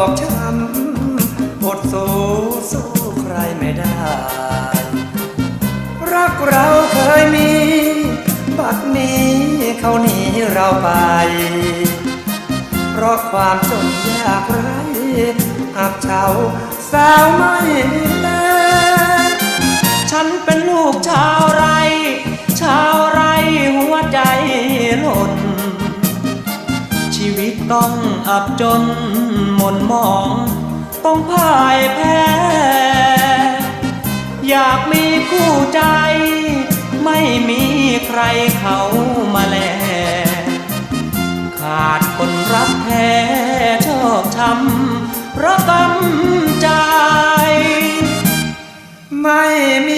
อกช้ำอดสู้สู้ใครไม่ได้ รักเราเคยมี บัดนี้เขาหนีเราไป เพราะความจนยากไร้หากเช้าสาวไม่เลิกฉันเป็นลูกชาวไร ชาวไรหัวใจหล่น ชีวิตต้องอับจนหม่นมอง ต้องพ่ายแพ้ อยากมีคู่ใจ ไม่มีใครเขามาแล ขาดคนรักแท้ชอบช้ำระกำ